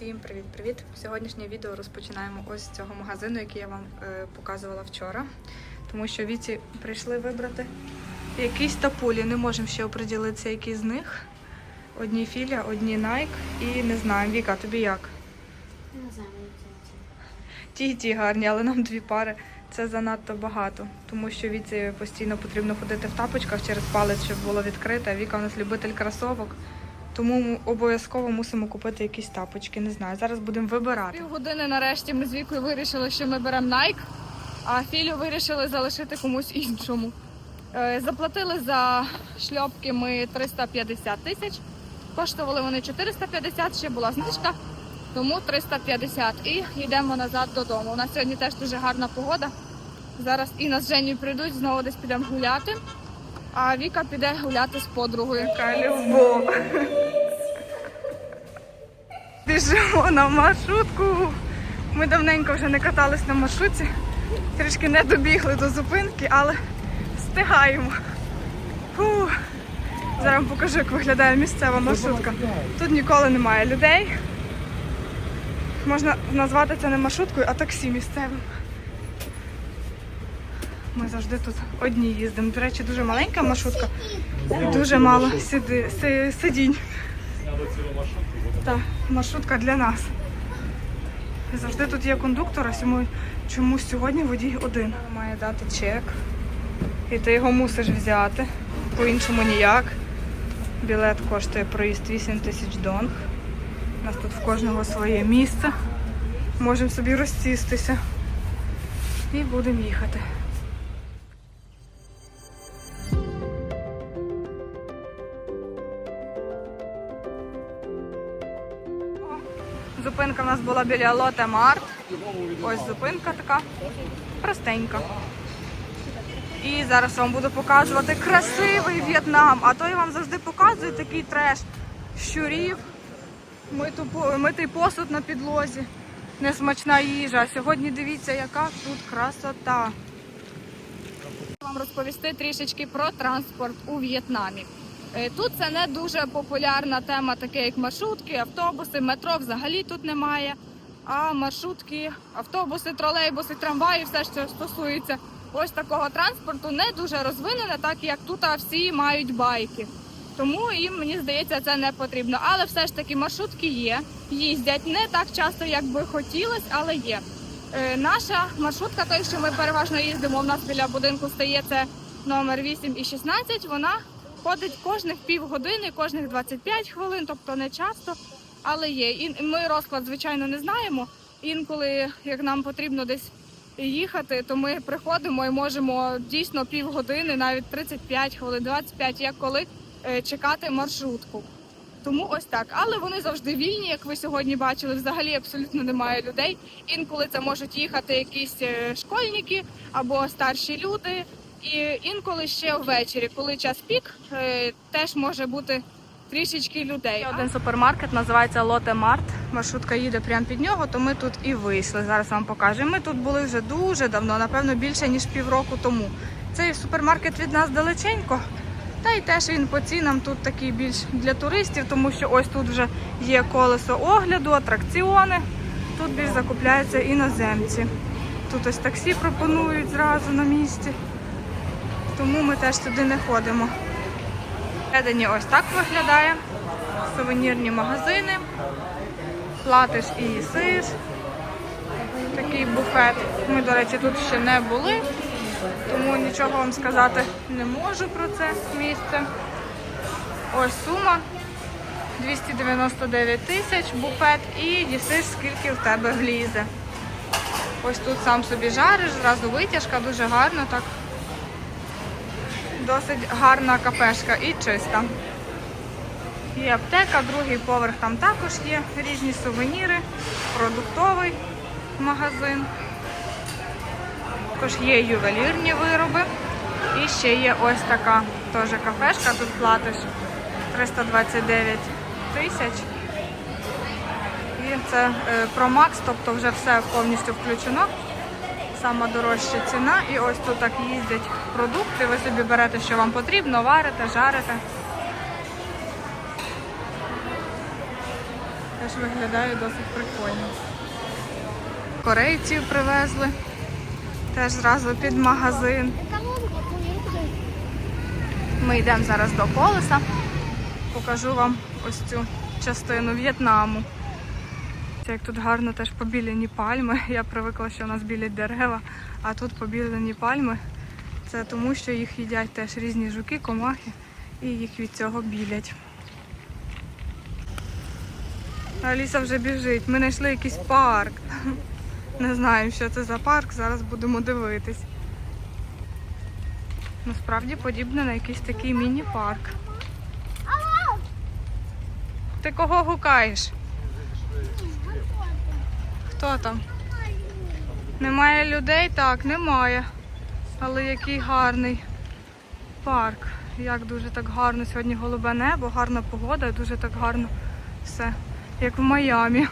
Всім привіт-привіт! Сьогоднішнє відео розпочинаємо ось з цього магазину, який я вам е, показувала вчора. Тому що віці прийшли вибрати якісь тапулі. Не можемо ще оприділитися, які з них. Одні філя, одні Nike і не знаю. Віка, тобі як? Не знаю, Ті і ті гарні, але нам дві пари це занадто багато, тому що віці постійно потрібно ходити в тапочках через палець, щоб було відкрите. Віка у нас любитель кросовок. Тому обов'язково мусимо купити якісь тапочки. Не знаю. Зараз будемо вибирати. Півгодини нарешті ми з Вікою вирішили, що ми беремо Nike, а Філю вирішили залишити комусь іншому. Е, Заплатили за шльопки ми 350 тисяч. Коштували вони 450, ще була знижка, тому 350. І йдемо назад додому. У нас сьогодні теж дуже гарна погода. Зараз Інна з Женю прийдуть, знову десь підемо гуляти. А Віка піде гуляти з подругою. Яка любов. Біжимо на маршрутку. Ми давненько вже не катались на маршрутці. Трішки не добігли до зупинки, але встигаємо. Фу. Зараз вам покажу, як виглядає місцева маршрутка. Тут ніколи немає людей. Можна назвати це не маршруткою, а таксі місцевим. Ми завжди тут одні їздимо. До речі, дуже маленька маршрутка. Дуже мало сиди, си- сидінь. Так, маршрутка для нас. Завжди тут є кондуктор, а чомусь сьогодні водій один. Має дати чек. І ти його мусиш взяти. По-іншому ніяк. Білет коштує проїзд 8 тисяч донг. У нас тут в кожного своє місце. Можемо собі розсістися. І будемо їхати. Зупинка в нас була біля Лоте Март. Ось зупинка така простенька. І зараз вам буду показувати красивий В'єтнам. А то я вам завжди показую такий треш щурів, митий посуд на підлозі, несмачна їжа. Сьогодні дивіться, яка тут красота. вам розповісти трішечки про транспорт у В'єтнамі. Е, Тут це не дуже популярна тема, таке як маршрутки, автобуси, метро взагалі тут немає. А маршрутки, автобуси, тролейбуси, трамваї, все, що стосується ось такого транспорту, не дуже розвинене, так як тут всі мають байки. Тому їм, мені здається, це не потрібно. Але все ж таки маршрутки є, їздять не так часто, як би хотілося, але є. Е, Наша маршрутка, той, що ми переважно їздимо, у нас біля будинку стає це номер 8 і 16. Вона ходить кожних півгодини, кожних 25 хвилин, тобто не часто, але є. І ми розклад, звичайно, не знаємо. Інколи, як нам потрібно десь їхати, то ми приходимо і можемо дійсно півгодини, навіть 35 хвилин, 25, як коли е, чекати маршрутку. Тому ось так. Але вони завжди вільні, як ви сьогодні бачили. Взагалі абсолютно немає людей. Інколи це можуть їхати якісь е, школьники або старші люди. І інколи ще ввечері, коли час пік, е, теж може бути трішечки людей. Один супермаркет, називається Лоте Март. Маршрутка їде прямо під нього, то ми тут і вийшли. Зараз вам покажу. Ми тут були вже дуже давно, напевно, більше ніж півроку тому. Цей супермаркет від нас далеченько. Та й теж він по цінам тут такий більш для туристів, тому що ось тут вже є колесо огляду, атракціони. Тут більш закупляються іноземці. Тут ось таксі пропонують зразу на місці. Тому ми теж сюди не ходимо. Всередині ось так виглядає. Сувенірні магазини. Платиш і їсиш. Такий буфет. Ми, до речі, тут ще не були, тому нічого вам сказати не можу про це місце. Ось сума 299 тисяч буфет і їсиш скільки в тебе влізе. Ось тут сам собі жариш, зразу витяжка, дуже гарно так. Досить гарна кафешка і чиста. Є аптека, другий поверх там також є різні сувеніри, продуктовий магазин. Також є ювелірні вироби. І ще є ось така теж кафешка. Тут платиш 329 тисяч. І це е, Pro тобто вже все повністю включено. Сама дорожча ціна. І ось тут так їздять продукти. Ви собі берете, що вам потрібно, варите, жарите. теж виглядає досить прикольно. Корейців привезли. Теж зразу під магазин. Ми йдемо зараз до колеса. Покажу вам ось цю частину В'єтнаму. Це Як тут гарно теж побілені пальми. Я привикла, що у нас білі дерева, а тут побілені пальми. Це тому, що їх їдять теж різні жуки, комахи, і їх від цього білять. Аліса вже біжить. Ми знайшли якийсь парк. Не знаю, що це за парк, зараз будемо дивитись. Насправді подібне на якийсь такий міні-парк. Ти кого гукаєш? Хто там? Немає людей? Так, немає. Але який гарний парк. Як дуже так гарно сьогодні голубе небо, гарна погода, дуже так гарно все, як в Майамі.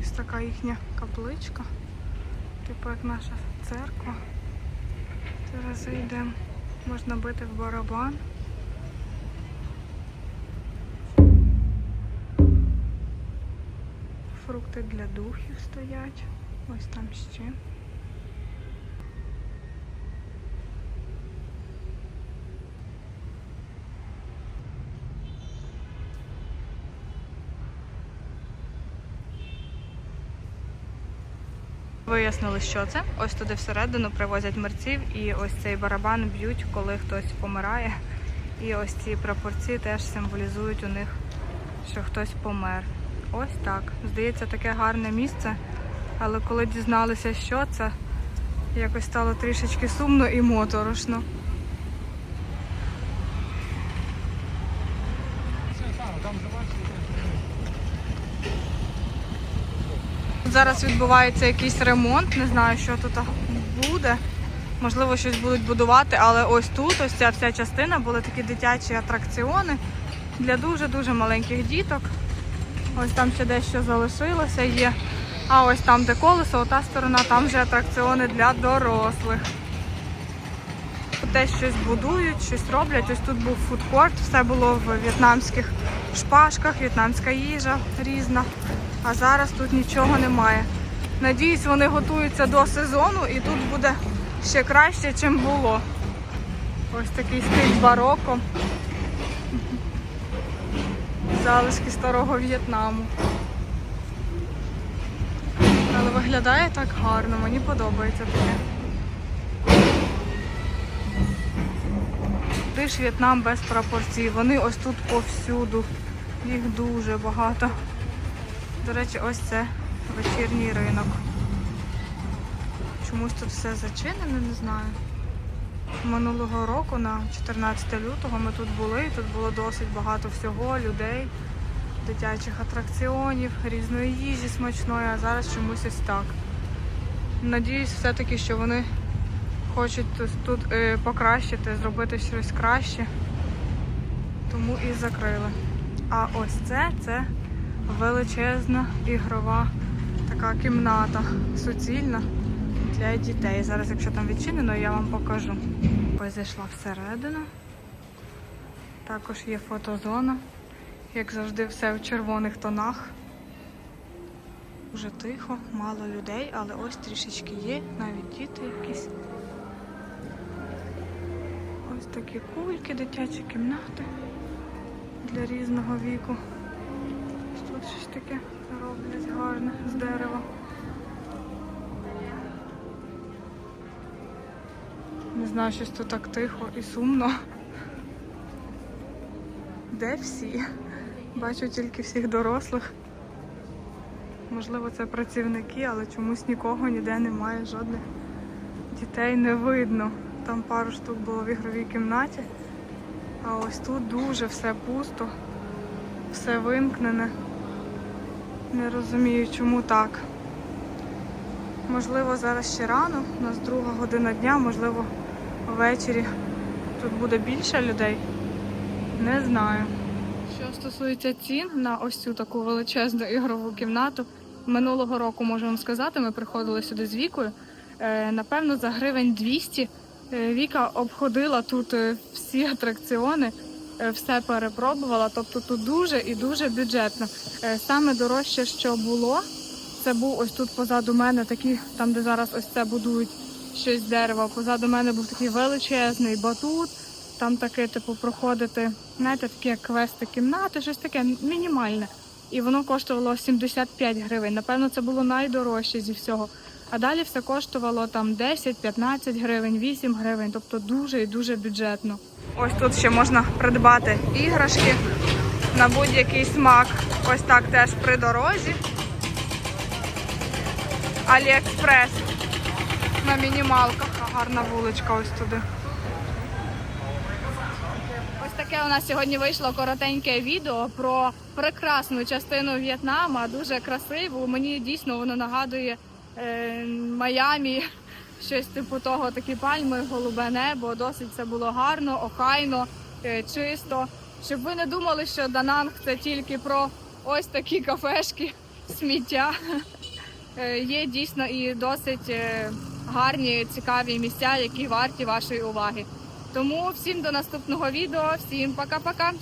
Ось така їхня капличка, типу як наша церква. Зараз зайдемо. Можна бити в барабан. Фрукти для духів стоять. Ось там ще. Вияснили, що це. Ось туди всередину привозять мерців, і ось цей барабан б'ють, коли хтось помирає. І ось ці прапорці теж символізують у них, що хтось помер. Ось так. Здається, таке гарне місце. Але коли дізналися, що це, якось стало трішечки сумно і моторошно. Зараз відбувається якийсь ремонт, не знаю, що тут буде. Можливо, щось будуть будувати, але ось тут, ось ця вся частина, були такі дитячі атракціони для дуже-дуже маленьких діток. Ось там ще дещо залишилося є. А ось там, де колесо, ота сторона, там вже атракціони для дорослих. Те щось будують, щось роблять. Ось тут був фудкорт, все було в в'єтнамських шпажках, в'єтнамська їжа різна. А зараз тут нічого немає. Надіюсь, вони готуються до сезону і тут буде ще краще, чим було. Ось такий стиль бароко. Залишки старого В'єтнаму. Але виглядає так гарно, мені подобається таке. Ти ж В'єтнам без пропорцій. Вони ось тут повсюду. Їх дуже багато. До речі, ось це вечірній ринок. Чомусь тут все зачинено, не знаю. Минулого року на 14 лютого ми тут були, і тут було досить багато всього, людей, дитячих атракціонів, різної їжі смачної, а зараз чомусь ось так. Надіюсь, все-таки, що вони хочуть тут, е, покращити, зробити щось краще, тому і закрили. А ось це, це величезна ігрова така кімната суцільна для дітей. Зараз, якщо там відчинено, я вам покажу. Ось зайшла всередину. Також є фотозона. Як завжди, все в червоних тонах. Уже тихо, мало людей, але ось трішечки є, навіть діти якісь. Такі кульки, дитячі кімнати для різного віку. Тут щось таке роблять гарне з дерева. Не знаю, щось тут так тихо і сумно. Де всі? Бачу тільки всіх дорослих. Можливо, це працівники, але чомусь нікого ніде немає, жодних дітей не видно. Там пару штук було в ігровій кімнаті. А ось тут дуже все пусто, все вимкнене. Не розумію, чому так. Можливо, зараз ще рано, у нас друга година дня, можливо, ввечері тут буде більше людей. Не знаю. Що стосується цін на ось цю таку величезну ігрову кімнату, минулого року, можу вам сказати, ми приходили сюди з Вікою. Е, Напевно, за гривень 200 е, Віка обходила тут е, всі атракціони, е, все перепробувала. Тобто тут дуже і дуже бюджетно. Е, Саме дорожче, що було, це був ось тут позаду мене, такий, там, де зараз ось це будують щось з дерева. Позаду мене був такий величезний батут. Там таке, типу, проходити, знаєте, такі квести кімнати, щось таке мінімальне. І воно коштувало 75 гривень. Напевно, це було найдорожче зі всього. А далі все коштувало там 10-15 гривень, 8 гривень, тобто дуже і дуже бюджетно. Ось тут ще можна придбати іграшки на будь-який смак. Ось так теж при дорозі. Аліекспрес на мінімалках. Гарна вуличка ось туди. Ось таке у нас сьогодні вийшло коротеньке відео про прекрасну частину В'єтнама, дуже красиву. Мені дійсно воно нагадує е, Майамі, щось типу того, такі пальми, голубе небо. Досить це було гарно, охайно, е, чисто. Щоб ви не думали, що Дананг це тільки про ось такі кафешки, сміття. Е, Є дійсно і досить гарні, цікаві місця, які варті вашої уваги. Тому всім до наступного відео, всім пока-пока.